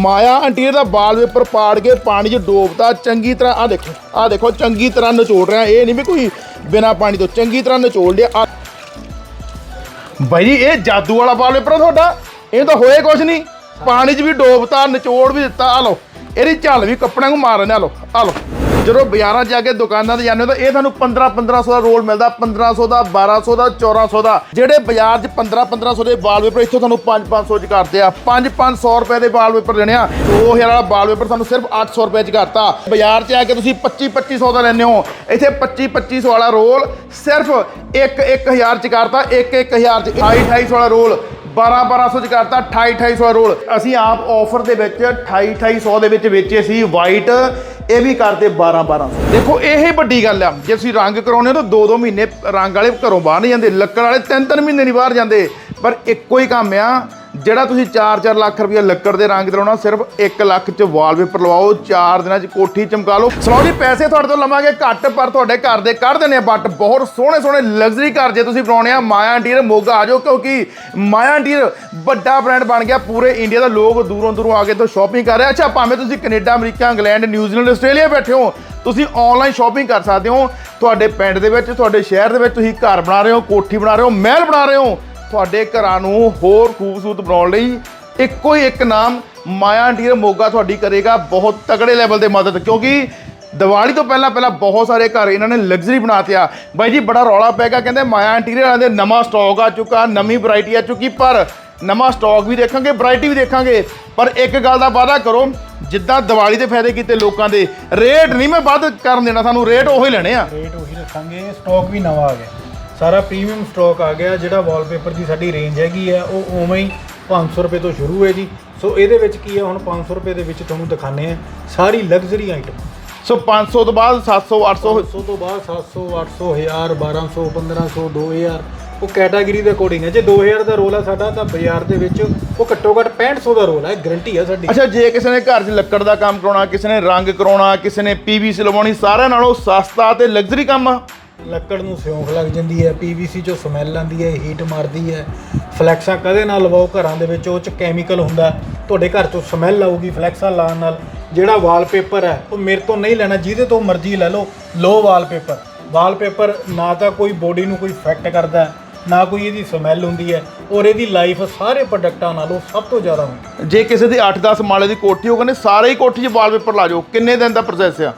ਮਾਇਆ interior ਦਾ wallpaper ਪਾੜ ਕੇ ਪਾਣੀ 'ਚ ਡੋਬਤਾ, ਚੰਗੀ ਤਰ੍ਹਾਂ ਆ ਦੇਖੋ ਆ ਦੇਖੋ, ਚੰਗੀ ਤਰ੍ਹਾਂ ਨਿਚੋੜ ਰਿਹਾ। ਇਹ ਨਹੀਂ ਵੀ ਕੋਈ ਬਿਨਾ ਪਾਣੀ ਤੋਂ ਚੰਗੀ ਤਰ੍ਹਾਂ ਨਿਚੋੜ ਲਿਆ। ਆਹ ਬਾਈ ਜੀ, ਇਹ ਜਾਦੂ ਵਾਲਾ ਵਾਲਪੇਪਰ ਆ ਤੁਹਾਡਾ? ਇਹ ਤਾਂ ਹੋਏ ਕੁਛ ਨਹੀਂ। ਪਾਣੀ 'ਚ ਵੀ ਡੋਬਤਾ, ਨਿਚੋੜ ਵੀ ਦਿੱਤਾ। ਆ ਲਓ, ਇਹਦੀ ਝੱਲ ਵੀ ਕੱਪੜਿਆਂ ਨੂੰ ਮਾਰਨੇ ਆ ਲਓ ਆ ਲਓ। ਜਦੋਂ ਬਾਜ਼ਾਰਾਂ 'ਚ ਜਾ ਕੇ ਦੁਕਾਨਾਂ ਤੇ ਜਾਂਦੇ ਹੋ ਤਾਂ ਇਹ ਤੁਹਾਨੂੰ 15 1500 ਦਾ ਰੋਲ ਮਿਲਦਾ 1500 ਦਾ 1200 ਦਾ 1400 ਦਾ। ਜਿਹੜੇ ਬਾਜ਼ਾਰ 'ਚ 15 1500 ਦੇ ਵਾਲਪੇਪਰ ਇੱਥੋਂ ਤੁਹਾਨੂੰ 5 500 ਚ ਕਰਦੇ ਆ। 5 500 ਰੁਪਏ ਦੇ ਵਾਲਪੇਪਰ ਦੇਣੇ ਆ। 2000 ਵਾਲਾ ਵਾਲਪੇਪਰ ਤੁਹਾਨੂੰ ਸਿਰਫ 800 ਰੁਪਏ ਚ ਕਰਤਾ ਬਾਜ਼ਾਰ 'ਚ ਆ ਕੇ ਤੁਸੀਂ 25 2500 ਦਾ ਲੈਂਦੇ ਹੋ। ਇੱਥੇ 25 2500 ਵਾਲਾ ਰੋਲ ਸਿਰਫ 1 1000 ਚ ਕਰਤਾ 1 1000 ਚ 28 2800 ਵਾਲਾ ਰੋਲ 12 1200 ਚ ਕਰਤਾ 28 2800 ਦਾ ਰੋਲ। ਅਸੀਂ ਆਪ ਆਫਰ ਦੇ ਵਿੱਚ 28 2800 ਦੇ ਵਿੱਚ ਵੇਚੇ ਸੀ ਵਾਈਟ ਇਹ ਵੀ ਕਰਦੇ 12 1200 ਦੇਖੋ, ਇਹ ਹੀ ਵੱਡੀ ਗੱਲ ਆ। ਜੇ ਅਸੀਂ ਰੰਗ ਕਰਾਉਣੇ ਹੋ ਤਾਂ 2 2 ਮਹੀਨੇ ਰੰਗ ਵਾਲੇ ਘਰੋਂ ਬਾਹਰ ਨਹੀਂ ਜਾਂਦੇ। ਲੱਕੜ ਵਾਲੇ 3 3 ਮਹੀਨੇ ਨਹੀਂ ਬਾਹਰ ਜਾਂਦੇ। ਪਰ ਇੱਕੋ ਹੀ ਕੰਮ ਆ ਜਿਹੜਾ ਤੁਸੀਂ 4-4 ਲੱਖ ਰੁਪਏ ਲੱਕੜ ਦੇ ਰੰਗ ਲਾਉਣਾ ਸਿਰਫ 1 ਲੱਖ ਚ ਵਾਲਪੇਪਰ ਲਵਾਓ 4 ਦਿਨਾਂ ਚ ਕੋਠੀ ਚਮਕਾ ਲਓ। ਸਲੋ ਜੀ, ਪੈਸੇ ਤੁਹਾਡੇ ਤੋਂ ਲਵਾਂਗੇ ਘੱਟ, ਪਰ ਤੁਹਾਡੇ ਘਰ ਦੇ ਕੱਢ ਦੇਣੇ ਆ ਬੱਟ। ਬਹੁਤ ਸੋਹਣੇ ਸੋਹਣੇ ਲਗਜ਼ਰੀ ਘਰ ਜੇ ਤੁਸੀਂ ਬਣਾਉਣੇ ਆ, ਮਾਇਆ ਇੰਟੀਰੀਅਰ ਮੋਗਾ ਆ ਜਾਓ, ਕਿਉਂਕਿ ਮਾਇਆ ਇੰਟੀਰੀਅਰ ਵੱਡਾ ਬ੍ਰਾਂਡ ਬਣ ਗਿਆ, ਪੂਰੇ ਇੰਡੀਆ ਦਾ ਲੋਕ ਦੂਰੋਂ ਦੂਰੋਂ ਆ ਕੇ ਤੋਂ ਸ਼ਾਪਿੰਗ ਕਰ ਰਹੇ ਅੱਛਾ, ਭਾਵੇਂ ਤੁਸੀਂ Canada, America, England New Zealand Australia ਬੈਠੇ ਹੋ, ਤੁਸੀਂ ਆਨਲਾਈਨ ਸ਼ਾਪਿੰਗ ਕਰ ਸਕਦੇ ਹੋ। ਤੁਹਾਡੇ ਪਿੰਡ ਦੇ ਵਿੱਚ, ਤੁਹਾਡੇ ਸ਼ਹਿਰ ਦੇ ਵਿੱਚ ਤੁਸੀਂ ਘਰ ਬਣਾ ਰਹੇ ਹੋ, ਕੋਠੀ ਬਣਾ ਰਹੇ ਹੋ, ਮਹਿਲ ਬਣਾ ਰਹੇ ਹੋ। ਤੁਹਾਡੇ ਘਰਾਂ ਨੂੰ ਹੋਰ ਖੂਬਸੂਰਤ ਬਣਾਉਣ ਲਈ ਇੱਕੋ ਹੀ ਇੱਕ ਨਾਮ ਮਾਇਆ ਇੰਟੀਰੀਅਰ ਮੋਗਾ ਤੁਹਾਡੀ ਕਰੇਗਾ ਬਹੁਤ ਤਗੜੇ ਲੈਵਲ ਤੇ ਮਦਦ, ਕਿਉਂਕਿ ਦੀਵਾਲੀ ਤੋਂ ਪਹਿਲਾਂ ਪਹਿਲਾਂ ਬਹੁਤ ਸਾਰੇ ਘਰ ਇਹਨਾਂ ਨੇ ਲਗਜ਼ਰੀ ਬਣਾਤੇ ਆ ਬਾਈ ਜੀ, ਬੜਾ ਰੌਲਾ ਪੈ ਗਿਆ, ਕਹਿੰਦੇ ਮਾਇਆ ਇੰਟੀਰੀਅਰ ਵਾਲਿਆਂ ਦੇ ਨਵਾਂ ਸਟਾਕ ਆ ਚੁੱਕਾ, ਨਵੀਂ ਵੈਰਾਈਟੀ ਆ ਚੁੱਕੀ, ਪਰ ਨਵਾਂ ਸਟਾਕ ਵੀ ਦੇਖਾਂਗੇ ਵੈਰਾਈਟੀ ਵੀ ਦੇਖਾਂਗੇ। ਪਰ ਇੱਕ ਗੱਲ ਦਾ ਵਾਅਦਾ ਕਰੋ, ਜਿੱਦਾਂ ਦੀਵਾਲੀ ਦੇ ਫਾਇਦੇ ਕੀਤੇ ਲੋਕਾਂ ਦੇ ਰੇਟ ਨਹੀਂ ਮੈਂ ਵੱਧ ਕਰਨ ਦੇਣਾ, ਸਾਨੂੰ ਰੇਟ ਉਹੀ ਲੈਣੇ ਆ। ਰੇਟ ਉਹੀ ਰੱਖਾਂਗੇ ਸਟਾਕ ਵੀ ਨਵਾਂ ਆ ਗਿਆ। ਸਾਰਾ ਪ੍ਰੀਮੀਅਮ ਸਟਾਕ ਆ ਗਿਆ ਜਿਹੜਾ ਵਾਲਪੇਪਰ ਦੀ ਸਾਡੀ ਰੇਂਜ ਹੈਗੀ ਆ ਉਹ ਉਵੇਂ ਹੀ 500 ਰੁਪਏ ਤੋਂ ਸ਼ੁਰੂ ਹੈ ਜੀ। ਸੋ ਇਹਦੇ ਵਿੱਚ ਕੀ ਹੈ ਹੁਣ 500 ਰੁਪਏ ਦੇ ਵਿੱਚ ਤੁਹਾਨੂੰ ਦਿਖਾਣੇ ਆ ਸਾਰੀ ਲਗਜ਼ਰੀ ਆਈਟਮ ਸੋ 500 ਤੋਂ ਬਾਅਦ 700 800 500 ਤੋਂ ਬਾਅਦ 700 800 1000 1200 1500 2000 ਉਹ ਕੈਟਾਗਰੀ ਦੇ ਅਕੋਰਡਿੰਗ ਹੈ। ਜੇ 2000 ਦਾ ਰੋਲ ਆ ਸਾਡਾ ਤਾਂ ਬਾਜ਼ਾਰ ਦੇ ਵਿੱਚ ਉਹ ਘੱਟੋ ਘੱਟ 6500 ਦਾ ਰੋਲ ਹੈ ਗਰੰਟੀ ਹੈ ਸਾਡੀ। ਅੱਛਾ ਜੇ ਕਿਸੇ ਨੇ ਘਰ 'ਚ ਲੱਕੜ ਦਾ ਕੰਮ ਕਰਾਉਣਾ ਕਿਸੇ ਨੇ ਰੰਗ ਕਰਾਉਣਾ ਕਿਸੇ ਨੇ ਪੀਵੀਸੀ ਲਵਾਉਣੀ ਸਾਰਿਆਂ ਨਾਲੋਂ ਸਸਤਾ ਤੇ ਲਗਜ਼ਰੀ ਕੰਮ ਆ। ਲੱਕੜ ਨੂੰ ਸਿਉਂਖ ਲੱਗ ਜਾਂਦੀ ਹੈ ਪੀਵੀਸੀ ਚੋਂ ਸਮੈਲ ਆਉਂਦੀ ਹੈ ਹੀਟ ਮਾਰਦੀ ਹੈ। ਫਲੈਕਸਾਂ ਕਦੇ ਨਾ ਲਵਾਓ ਘਰਾਂ ਦੇ ਵਿੱਚ, ਉਹ ਚ ਕੈਮੀਕਲ ਹੁੰਦਾ ਤੁਹਾਡੇ ਘਰ ਚੋਂ ਸਮੈਲ ਆਊਗੀ ਫਲੈਕਸਾਂ ਲਾਉਣ ਨਾਲ। ਜਿਹੜਾ ਵਾਲਪੇਪਰ ਹੈ, ਉਹ ਮੇਰੇ ਤੋਂ ਨਹੀਂ ਲੈਣਾ, ਜਿਹਦੇ ਤੋਂ ਮਰਜ਼ੀ ਲੈ ਲਓ। ਲੋ ਵਾਲਪੇਪਰ ਵਾਲਪੇਪਰ ਨਾ ਤਾਂ ਕੋਈ ਬੋਡੀ ਨੂੰ ਕੋਈ ਇਫੈਕਟ ਕਰਦਾ ਨਾ ਕੋਈ ਇਹਦੀ ਸਮੈਲ ਹੁੰਦੀ ਹੈ, ਔਰ ਇਹਦੀ ਲਾਈਫ ਸਾਰੇ ਪ੍ਰੋਡਕਟਾਂ ਨਾਲੋਂ ਸਭ ਤੋਂ ਜ਼ਿਆਦਾ ਹੁੰਦੀ ਜੇ ਕਿਸੇ ਦੀ 8-10 ਮਾਲੇ ਦੀ ਕੋਠੀ ਹੋ ਨੇ ਸਾਰੇ ਹੀ ਕੋਠੀ 'ਚ ਵਾਲਪੇਪਰ ਲਾ ਜਾਓ ਕਿੰਨੇ ਦਿਨ ਦਾ ਪ੍ਰੋਸੈਸ ਆ?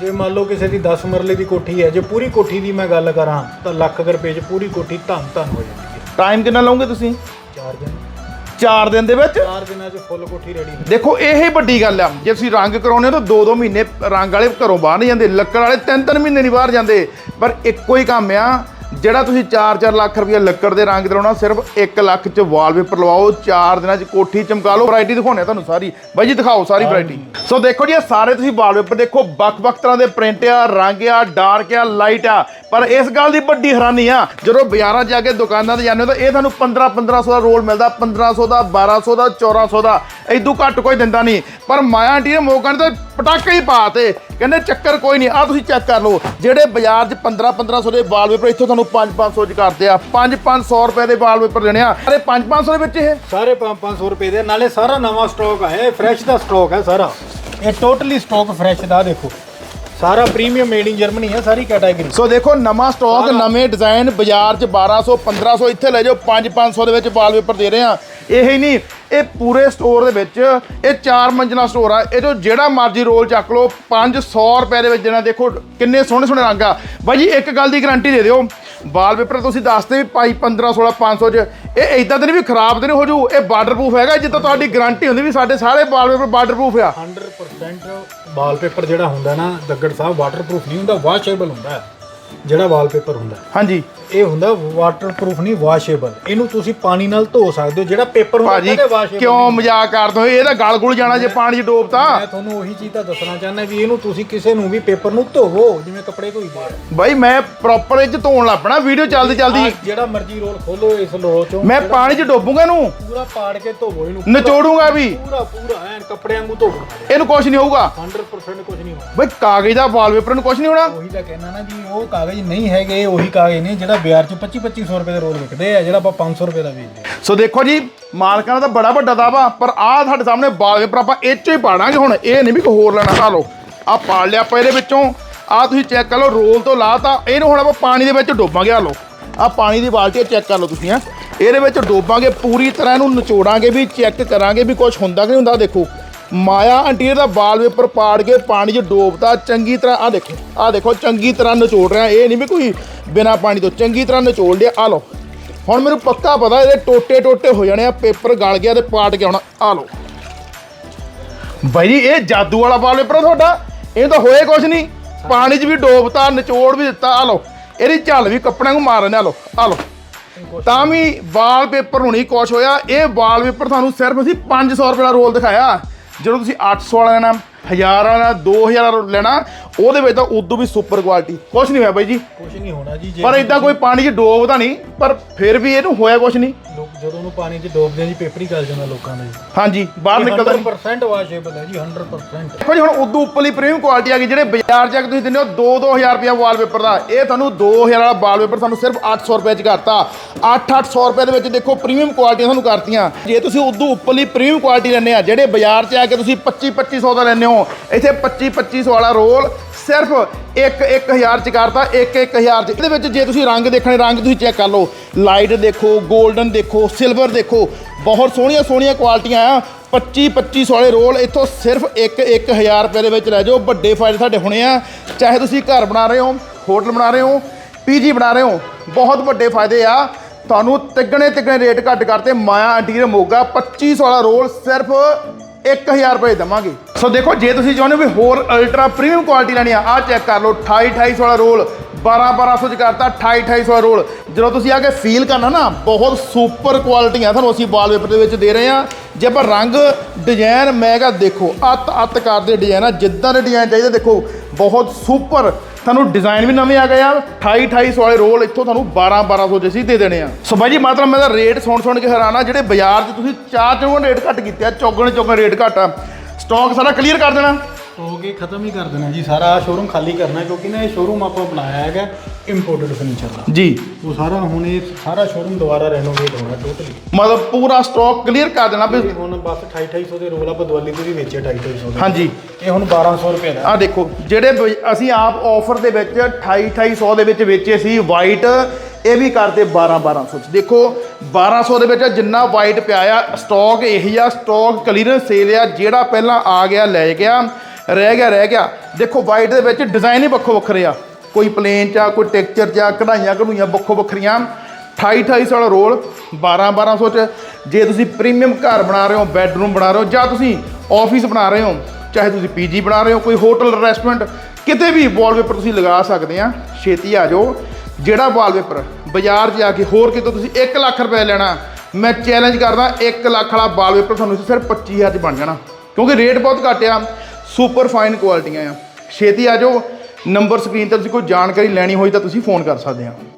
ਜੇ ਮੰਨ ਲਓ ਕਿਸੇ ਦੀ 10 ਮਰਲੇ ਦੀ ਕੋਠੀ ਹੈ ਜੇ ਪੂਰੀ ਕੋਠੀ ਦੀ ਮੈਂ ਗੱਲ ਕਰਾਂ ਤਾਂ ਲੱਖ ਕੁ ਰੁਪਏ 'ਚ ਪੂਰੀ ਕੋਠੀ ਧੰਨ ਧੰਨ ਹੋ ਜਾਂਦੀ ਹੈ। ਟਾਈਮ ਕਿੰਨਾ ਲਓਗੇ ਤੁਸੀਂ? ਚਾਰ ਦਿਨ। 4 ਦਿਨ ਦੇ ਵਿੱਚ? ਚਾਰ ਦਿਨਾਂ 'ਚ ਫੁੱਲ ਕੋਠੀ ਰੈਡੀ ਦੇਖੋ ਇਹ ਹੀ ਵੱਡੀ ਗੱਲ ਆ। ਜੇ ਤੁਸੀਂ ਰੰਗ ਕਰਾਉਣੇ ਹੋ ਤਾਂ 2-2 ਮਹੀਨੇ ਰੰਗ ਵਾਲੇ ਘਰੋਂ ਬਾਹਰ ਨਹੀਂ ਜਾਂਦੇ। ਲੱਕੜ ਵਾਲੇ 3-3 ਮਹੀਨੇ ਨਹੀਂ ਬਾਹਰ ਜਾਂਦੇ। ਪਰ ਇੱਕੋ ਹੀ ਕੰਮ ਆ ਜਿਹੜਾ ਤੁਸੀਂ 4-4 ਲੱਖ ਰੁਪਏ ਲੱਕੜ ਦੇ ਰੰਗ ਲਾਉਣਾ ਸਿਰਫ 1 ਲੱਖ ਚ ਵਾਲਪੇਪਰ ਲਵਾਓ 4 ਦਿਨਾਂ ਚ ਕੋਠੀ ਚਮਕਾ ਲਓ। ਵੈਰਾਈਟੀ ਦਿਖਾਉਣੇ ਆ ਤੁਹਾਨੂੰ ਸਾਰੀ। ਬਾਈ ਜੀ ਦਿਖਾਓ ਸਾਰੀ ਵੈਰਾਈਟੀ ਸੋ ਦੇਖੋ ਜੀ ਇਹ ਸਾਰੇ ਤੁਸੀਂ ਵਾਲਪੇਪਰ ਦੇਖੋ ਵੱਖ-ਵੱਖ ਤਰ੍ਹਾਂ ਦੇ ਪ੍ਰਿੰਟ ਆ ਰੰਗ ਆ ਡਾਰਕ ਆ ਲਾਈਟ ਆ। ਪਰ ਇਸ ਗੱਲ ਦੀ ਵੱਡੀ ਹੈਰਾਨੀ ਆ, ਜਦੋਂ ਬਾਜ਼ਾਰਾਂ 'ਚ ਜਾ ਕੇ ਦੁਕਾਨਾਂ ਤੇ ਜਾਂਦੇ ਹੋ ਤਾਂ ਇਹ ਤੁਹਾਨੂੰ 15 1500 ਦਾ ਰੋਲ ਮਿਲਦਾ 1500 ਦਾ 1200 ਦਾ 1400 ਦਾ ਇਦੋਂ ਘੱਟ ਕੋਈ ਦਿੰਦਾ ਨਹੀਂ। ਪਰ ਮਾਇਆ ਇੰਟੀਰੀਅਰ ਮੋਗਾ ਨੇ ਤਾਂ ਪਟਾਕੇ ਹੀ ਪਾਤੇ। ਕਹਿੰਦੇ ਚੱਕਰ ਕੋਈ ਨਹੀਂ ਆ ਤੁਸੀਂ ਚੈੱਕ ਕਰ ਲਓ, ਜਿਹੜੇ ਬਾਜ਼ਾਰ 'ਚ 15 1500 ਦੇ ਵਾਲਪੇਪਰ ਇੱਥੋਂ ਤੁਹਾਨੂੰ 5 500 ਚ ਕਰਦੇ ਆ। 5 500 ਰੁਪਏ ਦੇ ਵਾਲਪੇਪਰ ਦੇਣੇ ਆ। ਅਰੇ 5 500 ਦੇ ਵਿੱਚ ਇਹ? ਸਾਰੇ 5-500 ਰੁਪਏ ਦੇ, ਨਾਲੇ ਸਾਰਾ ਨਵਾਂ ਸਟਾਕ ਆਇਆ ਫਰੈਸ਼ ਦਾ ਸਟਾਕ ਹੈ ਸਾਰਾ। ਇਹ ਟੋਟਲੀ ਸਟਾਕ ਫਰੈਸ਼ ਦਾ ਦੇਖੋ। ਸਾਰਾ ਪ੍ਰੀਮੀਅਮ ਮੇਡ ਇਨ ਜਰਮਨੀ ਹੈ ਸਾਰੀ ਕੈਟਾਗਰੀ ਸੋ ਦੇਖੋ ਨਵਾਂ ਸਟਾਕ ਨਵੇਂ ਡਿਜ਼ਾਈਨ ਬਾਜ਼ਾਰ 'ਚ 1200 1500 ਇੱਥੇ ਲੈ ਜਾਓ 5 500 ਦੇ ਵਿੱਚ ਵਾਲਪੇਪਰ ਦੇ ਰਹੇ ਆ। ਇਹ ਹੀ ਨਹੀਂ ਇਹ ਪੂਰੇ ਸਟੋਰ ਦੇ ਵਿੱਚ ਇਹ ਚਾਰ ਮੰਜ਼ਲਾ ਸਟੋਰ ਆ। ਇਹ ਤੋਂ ਜਿਹੜਾ ਮਰਜ਼ੀ ਰੋਲ ਚੱਕ ਲਓ 500 ਰੁਪਏ ਦੇ ਵਿੱਚ ਦੇਣਾ ਦੇਖੋ ਕਿੰਨੇ ਸੋਹਣੇ ਸੋਹਣੇ ਰੰਗ ਆ। ਬਾਈ ਜੀ ਇੱਕ ਗੱਲ ਦੀ ਗਾਰੰਟੀ ਦੇ ਦਿਓ ਵਾਲਪੇਪਰ ਤੁਸੀਂ ਦੱਸਦੇ ਵੀ ਭਾਈ 15 16 500 ਚ ਇਹ ਇਦਾਂ ਤੇ ਨਹੀਂ ਵੀ ਖਰਾਬ ਤੇ ਨਹੀਂ ਹੋ ਜੂ ਇਹ ਵਾਟਰਪ੍ਰੂਫ ਹੈਗਾ ਜਿੱਦਾਂ ਤੁਹਾਡੀ ਗਾਰੰਟੀ ਹੁੰਦੀ ਵੀ ਸਾਡੇ ਸਾਰੇ ਵਾਲਪੇਪਰ ਵਾਟਰਪ੍ਰੂਫ ਆ। 100% ਵਾਲਪੇਪਰ ਜਿਹੜਾ ਹੁੰਦਾ ਨਾ ਦੱਗੜ ਸਾਹਿਬ ਵਾਟਰਪ੍ਰੂਫ ਨਹੀਂ ਹੁੰਦਾ ਵਾਸ਼ੇਬਲ ਹੁੰਦਾ ਜਿਹੜਾ ਵਾਲਪੇਪਰ ਹੁੰਦਾ। ਹਾਂਜੀ। ਇਹ ਹੁੰਦਾ ਵਾਟਰਪ੍ਰੂਫ ਨਹੀਂ ਵਾਸ਼ੇਬਲ ਇਹਨੂੰ ਤੁਸੀਂ ਪਾਣੀ ਨਾਲ ਧੋ ਸਕਦੇ ਹੋ ਜਿਹੜਾ ਪੇਪਰ ਹੁੰਦਾ ਭਾਜੀ ਉਹਦੇ washable ਕਿਉਂ ਮਜ਼ਾਕ ਕਰਦੇ ਹੋ ਇਹ ਤਾਂ ਗਲ ਗੁਲ ਜਾਣਾ ਜੇ ਪਾਣੀ 'ਚ ਡੋਬਤਾ ਮੈਂ ਤੁਹਾਨੂੰ ਉਹੀ ਚੀਜ਼ ਤਾਂ ਦੱਸਣਾ ਚਾਹੁੰਦਾ ਵੀ ਇਹਨੂੰ ਤੁਸੀਂ ਕਿਸੇ ਨੂੰ ਵੀ ਪੇਪਰ ਨੂੰ ਧੋਵੋ ਜਿਵੇਂ ਕੱਪੜੇ ਧੋਈਦੇ ਆ ਬਾਈ ਮੈਂ ਪ੍ਰੋਪਰ ਇਹ 'ਚ ਧੋਣ ਲੱਪਣਾ ਵੀਡੀਓ ਚੱਲਦੀ ਚੱਲਦੀ। ਆਹ ਜਿਹੜਾ ਮਰਜ਼ੀ ਰੋਲ ਖੋਲੋ ਇਸ ਲੋਹ ਚੋਂ। ਮੈਂ ਪਾਣੀ 'ਚ ਡੋਬੂਗਾ ਇਹਨੂੰ? ਪੂਰਾ ਪਾੜ ਕੇ ਧੋਵੋ ਇਹਨੂੰ। ਨਿਚੋੜੂਗਾ ਵੀ। ਪੂਰਾ ਪੂਰਾ ਐਨ ਕੱਪੜਿਆਂ ਨੂੰ ਧੋਵੋ। ਇਹਨੂੰ ਕੁਝ ਨਹੀਂ ਹੋਊਗਾ। 100% ਕੁਝ ਨਹੀਂ ਹੋਣਾ। ਬਈ ਕਾਗਜ਼ ਦਾ ਵਾਲਪੇਪਰ ਨੂੰ ਕੁਝ ਨਹੀਂ ਹੋਣਾ? ਉਹੀ ਤਾਂ ਕਹਿਣਾ ਨਾ ਜੀ ਉਹ ਕਾਗਜ਼ ਨਹੀਂ ਹੈਗੇ ਉਹੀ ਕਾਗਜ਼ ਨੇ ਜਿਹੜਾ ਬਾਜ਼ਾਰ 'ਚ 25 2500 ਰੁਪਏ ਦੇ ਰੋਲ ਵਿਕਦੇ ਆ, ਜਿਹੜਾ ਆਪਾਂ 500 ਰੁਪਏ ਦਾ ਵੇਚਦੇ ਆ। ਸੋ ਦੇਖੋ ਜੀ, ਮਾਲਕਾਂ ਦਾ ਤਾਂ ਬੜਾ ਵੱਡਾ ਦਾਵਾ ਪਰ ਆਹ ਸਾਡੇ ਸਾਹਮਣੇ ਬਾਲ ਪੇਪਰ ਆਪਾਂ ਇਹ ਚੋਂ ਹੀ ਪਾੜਾਂਗੇ ਹੁਣ, ਇਹ ਨਹੀਂ ਵੀ ਕੋਈ ਹੋਰ ਲੈਣਾ ਆ ਲਓ। ਆਹ ਪਾੜ ਲਿਆ ਆਪਾਂ ਇਹਦੇ ਵਿੱਚੋਂ, ਆਹ ਤੁਸੀਂ ਚੈੱਕ ਕਰ ਲਓ, ਰੋਲ ਤੋਂ ਲਾਤਾ, ਇਹਨੂੰ ਹੁਣ ਆਪਾਂ ਪਾਣੀ ਦੇ ਵਿੱਚ ਡੋਬਾਂਗੇ ਆ ਲਓ। ਆਹ ਪਾਣੀ ਦੀ ਬਾਲਟੀ ਚੈੱਕ ਕਰ ਲਓ ਤੁਸੀਂ ਆ ਇਹਦੇ ਵਿੱਚ ਡੋਬਾਂਗੇ, ਪੂਰੀ ਤਰ੍ਹਾਂ ਇਹਨੂੰ ਨਿਚੋੜਾਂਗੇ ਵੀ ਚੈੱਕ ਕਰਾਂਗੇ ਵੀ ਕੁਝ ਹੁੰਦਾ ਕਿ ਨਹੀਂ ਹੁੰਦਾ, ਦੇਖੋ। ਮਾਇਆ ਅੰਟੀਰ ਦਾ ਵਾਲ ਪੇਪਰ ਪਾੜ ਕੇ ਪਾਣੀ 'ਚ ਡੋਬਤਾ, ਚੰਗੀ ਤਰ੍ਹਾਂ ਆ ਦੇਖੋ ਆ ਦੇਖੋ, ਚੰਗੀ ਤਰ੍ਹਾਂ ਨਿਚੋੜ ਰਿਹਾ। ਇਹ ਨਹੀਂ ਵੀ ਕੋਈ ਬਿਨਾ ਪਾਣੀ ਤੋਂ ਚੰਗੀ ਤਰ੍ਹਾਂ ਨਿਚੋੜ ਲਿਆ। ਆ ਲਓ, ਹੁਣ ਮੈਨੂੰ ਪੱਕਾ ਪਤਾ ਇਹਦੇ ਟੋਟੇ ਟੋਟੇ ਹੋ ਜਾਣੇ ਆ, ਪੇਪਰ ਗਲ ਗਿਆ ਤੇ ਪਾਟ ਕੇ ਆਉਣਾ ਆ ਲਓ। ਬਾਈ ਜੀ, ਇਹ ਜਾਦੂ ਵਾਲਾ ਵਾਲ ਪੇਪਰ ਤੁਹਾਡਾ? ਇਹ ਤਾਂ ਹੋਏ ਕੁਛ ਨਹੀਂ। ਪਾਣੀ 'ਚ ਵੀ ਡੋਬਤਾ, ਨਿਚੋੜ ਵੀ ਦਿੱਤਾ। ਆ ਲਓ, ਇਹਦੀ ਝੱਲ ਵੀ ਕੱਪੜਿਆਂ ਨੂੰ ਮਾਰ ਰਹੇ ਆ ਲਓ ਆ ਲਓ। ਤਾਂ ਵੀ ਵਾਲ ਪੇਪਰ ਹੁਣੀ ਕੁਛ ਹੋਇਆ। ਇਹ ਵਾਲ ਪੇਪਰ ਤੁਹਾਨੂੰ ਸਿਰਫ ਅਸੀਂ 500 ਰੁਪਏ ਦਾ ਰੋਲ ਦਿਖਾਇਆ। ਜਦੋਂ ਤੁਸੀਂ 800 ਵਾਲਾ ਲੈਣਾ 1000 ਵਾਲਾ 2000 ਵਾਲਾ ਲੈਣਾ ਉਹਦੇ ਵਿੱਚ ਤਾਂ ਉਦੋਂ ਵੀ ਸੁਪਰ ਕੁਆਲਿਟੀ ਕੁਛ ਨਹੀਂ ਹੋਇਆ ਬਾਈ ਜੀ। ਕੁਝ ਨਹੀਂ ਹੋਣਾ ਜੀ ਜੇ ਪਰ ਇਦਾਂ ਕੋਈ ਪਾਣੀ 'ਚ ਡੋਬਦਾ ਨਹੀਂ ਪਰ ਫਿਰ ਵੀ ਇਹਨੂੰ ਹੋਇਆ ਕੁਛ ਨਹੀਂ। ਲੋਕ ਜਦੋਂ ਉਹਨੂੰ ਪਾਣੀ 'ਚ ਡੋਬਦੇ ਆ ਜੀ ਪੇਪਰ ਹੀ ਗਲ ਜਾਂਦਾ ਲੋਕਾਂ ਦਾ। ਜੀ ਹਾਂਜੀ ਬਾਹਰ ਨਿਕਲਦਾ ਨਹੀਂ। 100% ਵਾਸ਼ੇਬਲ ਹੈ ਜੀ 100% ਦੇਖੋ ਜੀ ਹੁਣ ਉਦੋਂ ਉੱਪਰਲੀ ਪ੍ਰੀਮੀਅਮ ਕੁਆਲਿਟੀ ਆ ਗਈ ਜਿਹੜੇ ਬਾਜ਼ਾਰ 'ਚ ਆ ਕੇ ਤੁਸੀਂ ਦਿੰਦੇ ਹੋ 2-2000 ਰੁਪਏ ਵਾਲਪੇਪਰ ਦਾ। ਇਹ ਤੁਹਾਨੂੰ 2000 ਵਾਲਾ ਵਾਲਪੇਪਰ ਤੁਹਾਨੂੰ ਸਿਰਫ 800 ਰੁਪਏ 'ਚ ਕਰਤਾ 8-800 ਰੁਪਏ ਦੇ ਵਿੱਚ ਦੇਖੋ ਪ੍ਰੀਮੀਅਮ ਕੁਆਲਿਟੀਆਂ ਤੁਹਾਨੂੰ ਕਰਤੀਆਂ। ਜੇ ਤੁਸੀਂ ਉਦੋਂ ਉੱਪਰਲੀ ਪ੍ਰੀਮੀਅਮ ਕੁਆਲਿਟੀ ਲੈਂਦੇ ਆ, ਜਿਹੜੇ ਬਾਜ਼ਾਰ 'ਚ ਆ ਕੇ ਤੁਸੀਂ 25-2500 ਦਾ ਲੈਂਦੇ ਹੋ, ਇੱਥੇ 25-2500 ਵਾਲਾ ਰੋਲ ਸਿਰਫ 1-1000 ਚ ਕਰਤਾ 1-1000 ਚ। ਇਹਦੇ ਵਿੱਚ ਜੇ ਤੁਸੀਂ ਰੰਗ ਦੇਖਣੇ, ਰੰਗ ਤੁਸੀਂ ਚੈੱਕ ਕਰ ਲਓ। ਲਾਈਟ ਦੇਖੋ 골ਡਨ ਦੇਖੋ ਸਿਲਵਰ ਦੇਖੋ, ਬਹੁਤ ਸੋਹਣੀਆਂ ਸੋਹਣੀਆਂ ਕੁਆਲਿਟੀਆਂ ਆ 25-2500 ਵਾਲੇ ਰੋਲ ਇੱਥੋਂ ਸਿਰਫ 1-1000 ਰੁਪਏ ਦੇ ਵਿੱਚ ਲੈ ਜਾਓ। ਵੱਡੇ ਫਾਇਦੇ ਸਾਡੇ ਹੋਣੇ ਆ। ਚਾਹੇ ਤੁਸੀਂ ਘਰ ਬਣਾ ਰਹੇ ਹੋ, ਹੋਟਲ ਬਣਾ ਰਹੇ ਹੋ, ਪੀਜੀ ਬਣਾ ਰਹੇ ਹੋ, ਬਹੁਤ ਵੱਡੇ ਫਾਇਦੇ ਆ। ਤੁਹਾਨੂੰ ਤਿੱਗਣੇ ਤਿੱਗਣੇ ਰੇਟ ਘੱਟ ਕਰਤੇ, ਮਾਇਆ ਅੰਟੀਰੀਅਰ ਮੋਗਾ 2500 ਵਾਲਾ ਰੋਲ ਸਿਰਫ 1000 ਰੁਪਏ ਦੇਵਾਂਗੇ। ਸੋ ਦੇਖੋ, ਜੇ ਤੁਸੀਂ ਚਾਹੁੰਦੇ ਹੋ ਵੀ ਹੋਰ ਅਲਟਰਾ ਪ੍ਰੀਮੀਅਮ ਕੁਆਲਿਟੀ ਲੈਣੀ ਆ, ਆਹ ਚੈੱਕ ਕਰ ਲਓ 28 2800 ਵਾਲਾ ਰੋਲ 12 1200 ਚ ਕਰਤਾ 28 2800 ਵਾਲਾ ਰੋਲ। ਜਦੋਂ ਤੁਸੀਂ ਆ ਕੇ ਫੀਲ ਕਰਨਾ ਨਾ, ਬਹੁਤ ਸੁਪਰ ਕੁਆਲਿਟੀ ਆ, ਤੁਹਾਨੂੰ ਅਸੀਂ ਵਾਲਪੇਪਰ ਦੇ ਵਿੱਚ ਦੇ ਰਹੇ ਆ। ਜੇ ਆਪਾਂ ਰੰਗ ਡਿਜ਼ਾਈਨ ਮੈਂ ਕਿਹਾ ਦੇਖੋ ਅੱਤ ਅੱਤ ਕਰਦੇ ਡਿਜ਼ਾਈਨ ਆ, ਜਿੱਦਾਂ ਦੇ ਡਿਜ਼ਾਈਨ ਚਾਹੀਦੇ, ਦੇਖੋ ਬਹੁਤ ਸੁਪਰ। ਤੁਹਾਨੂੰ ਡਿਜ਼ਾਈਨ ਵੀ ਨਵੇਂ ਆ ਗਏ ਆ। 28 2800 ਵਾਲੇ ਰੋਲ ਇੱਥੋਂ ਤੁਹਾਨੂੰ 12 1200 ਦੇ ਅਸੀਂ ਦੇ ਦੇਣੇ ਆ। ਸੋ ਬਾਈ ਜੀ ਮਤਲਬ ਮੈਂ ਤਾਂ ਰੇਟ ਸੁਣ ਸੁਣ ਕੇ ਹੈਰਾਨ ਜਿਹੜੇ ਬਾਜ਼ਾਰ 'ਚ ਤੁਸੀਂ ਚਾਰ ਚੌਗਣ ਰੇਟ ਘੱਟ ਕੀਤੇ ਆ, ਚੌਗਣ ਚੌਗਣ ਰੇਟ ਘੱਟ ਆ। ਸਟਾਕ ਸਾਰਾ ਕਲੀਅਰ ਕਰ ਦੇਣਾ। ਹੋ ਕੇ ਖਤਮ ਹੀ ਕਰ ਦੇਣਾ ਜੀ ਸਾਰਾ ਸ਼ੋਰੂਮ ਖਾਲੀ ਕਰਨਾ ਕਿਉਂਕਿ ਨਾ ਇਹ ਸ਼ੋਰੂਮ ਆਪਾਂ ਬਣਾਇਆ ਹੈਗਾ ਇੰਪੋਰਟਡ ਫਰਨੀਚਰ ਦਾ। ਜੀ। ਉਹ ਸਾਰਾ ਹੁਣ ਇਹ ਸਾਰਾ ਸ਼ੋਰੂਮ ਦੁਬਾਰਾ ਰੈਨੋਵੇਟ ਹੋਣਾ ਟੋਟਲੀ ਮਤਲਬ ਪੂਰਾ ਸਟਾਕ ਕਲੀਅਰ ਕਰ ਦੇਣਾ ਵੀ ਇਹ ਹੁਣ ਬਸ 28 2800 ਦੇ ਰੋਲ ਆਪਾਂ ਦਵਾਲੀ ਤੇ ਵੀ ਵੇਚੇ 28 2800 ਦੇ। ਹਾਂਜੀ। ਇਹ ਹੁਣ 1200 ਰੁਪਏ ਦਾ। ਆ ਦੇਖੋ ਜਿਹੜੇ ਬ- ਅਸੀਂ ਆਪ ਆਫਰ ਦੇ ਵਿੱਚ 28 2800 ਦੇ ਵਿੱਚ ਵੇਚੇ ਸੀ ਵਾਈਟ ਇਹ ਵੀ ਕਰਦੇ 12 1200 ਚ। ਦੇਖੋ 1200 ਦੇ ਵਿੱਚ ਜਿੰਨਾ ਵਾਈਟ ਪਿਆ ਆ ਸਟਾਕ ਇਹੀ ਆ ਸਟਾਕ ਕਲੀਅਰੈਂਸ ਸੇਲ ਆ ਜਿਹੜਾ ਪਹਿਲਾਂ ਆ ਗਿਆ ਲੈ ਗਿਆ। ਰਹਿ ਗਿਆ ਰਹਿ ਗਿਆ। ਦੇਖੋ ਵਾਈਟ ਦੇ ਵਿੱਚ ਡਿਜ਼ਾਈਨ ਹੀ ਵੱਖੋ ਵੱਖਰੇ ਆ। ਕੋਈ ਪਲੇਨ ਚ ਆ, ਕੋਈ ਟੈਕਸਚਰ ਚ ਆ, ਕਢਾਈਆਂ ਕਢੂਈਆਂ ਵੱਖੋ ਵੱਖਰੀਆਂ। 28 2800 ਵਾਲਾ ਰੋਲ 12 1200 ਚ। ਜੇ ਤੁਸੀਂ ਪ੍ਰੀਮੀਅਮ ਘਰ ਬਣਾ ਰਹੇ ਹੋ ਬੈੱਡਰੂਮ ਬਣਾ ਰਹੇ ਹੋ, ਜਾਂ ਤੁਸੀਂ ਆਫਿਸ ਬਣਾ ਰਹੇ ਹੋ, ਚਾਹੇ ਤੁਸੀਂ ਪੀਜੀ ਬਣਾ ਰਹੇ ਹੋ, ਕੋਈ ਹੋਟਲ ਰੈਸਟੋਰੈਂਟ ਕਿਤੇ ਵੀ ਵਾਲਪੇਪਰ ਤੁਸੀਂ ਲਗਾ ਸਕਦੇ ਆ, ਛੇਤੀ ਆ ਜਾਓ। ਜਿਹੜਾ ਵਾਲਪੇਪਰ ਬਾਜ਼ਾਰ 'ਚ ਆ ਕੇ ਹੋਰ ਕਿਤੇ ਤੁਸੀਂ 1 ਲੱਖ ਰੁਪਏ ਲੈਣਾ, ਮੈਂ ਚੈਲੰਜ ਕਰਦਾ 1 ਲੱਖ ਵਾਲਾ ਵਾਲਪੇਪਰ ਤੁਹਾਨੂੰ ਸਿਰਫ 25000 'ਚ ਬਣ ਜਾਣਾ। ਕਿਉਂਕਿ ਰੇਟ ਬਹੁਤ ਘੱਟ ਆ। ਸੁਪਰ ਫਾਈਨ ਕੁਆਲਿਟੀਆਂ ਆ। ਛੇਤੀ ਆ ਜਾਓ। ਨੰਬਰ ਸਕਰੀਨ ਤੇ ਤੁਸੀਂ ਕੋਈ ਜਾਣਕਾਰੀ ਲੈਣੀ ਹੋਈ ਤਾਂ ਤੁਸੀਂ ਫੋਨ ਕਰ ਸਕਦੇ ਆ।